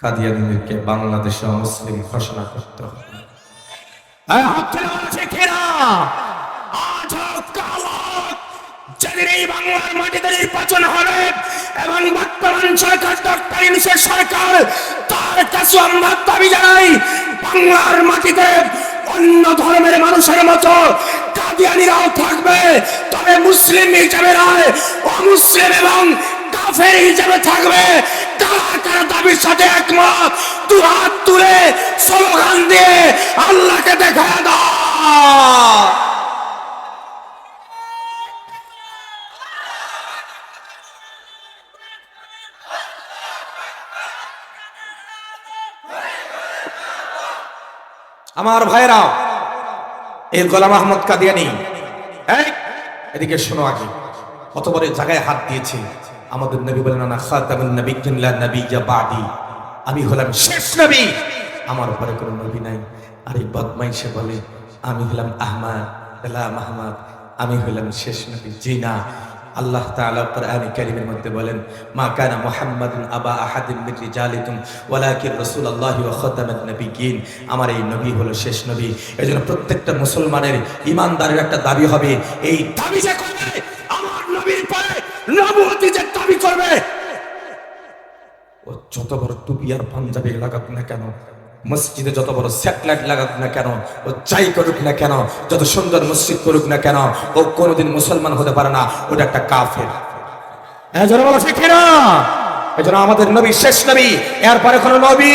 কাদিয়ানিদেরকে বাংলাদেশে মুসলিম ঘোষণা করতে হবে। এই বাংলার মাটিতে নির্বাচন হবে, এবং বর্তমান সরকার, ডক্টর সরকার, তার কাছে আমরা দাবি জানাই, বাংলার মাটিতে অন্য ধর্মের মানুষের মতো কাদিয়ানিরাও থাকবে। তবে মুসলিম হিসাবে নয়, অমুসলিম এবং কাফের হিসাবে থাকবে। আমার ভাইরা এই গোলাম আহমদ কাদিয়ানি এদিকে শোনো আগে কত বড় জায়গায় হাত দিয়েছে। আমাদের নবী বলেন না খাতামুন নবিয়্যিন লা নাবিয়্যা বাদি। আমি হলাম শেষ নবী। আমার উপরে কোনো নবী নাই। আর এই বদমাইশে বলে, আমি হলাম আহমদ এলা মাহমদ আমি হলাম শেষ নবী। জি না। আল্লাহ তাআলা কোরআনে কারীমের মধ্যে বলেন, মা কানা মুহাম্মাদুন আবা আহাদিন মিন রিজালিকুম, ওয়ালাকিন রাসূলুল্লাহি ওয়া খাতামান নাবিয়্যিন। আমার এই নবী হলো শেষ নবী। এজন্য প্রত্যেকটা মুসলমানের ইমানদারের একটা দাবি হবে, এই দাবি যে করবে পরে নবুয়তি যে দাবি করবে। ও যত বড় টুপি আর পাঞ্জাবি লাগাক না কেন, মসজিদে যত বড় স্যাটেলাইট লাগাক না কেন, ও যাই করুক না কেন, যত সুন্দর মসজিদ করুক না কেন, ও কোনোদিন মুসলমান হতে পারে না, ওটা একটা কাফের। হ্যাঁ জোরে বলো ঠিক না এজন্য আমাদের নবী, শেষ নবী, এরপরে কোনো নবী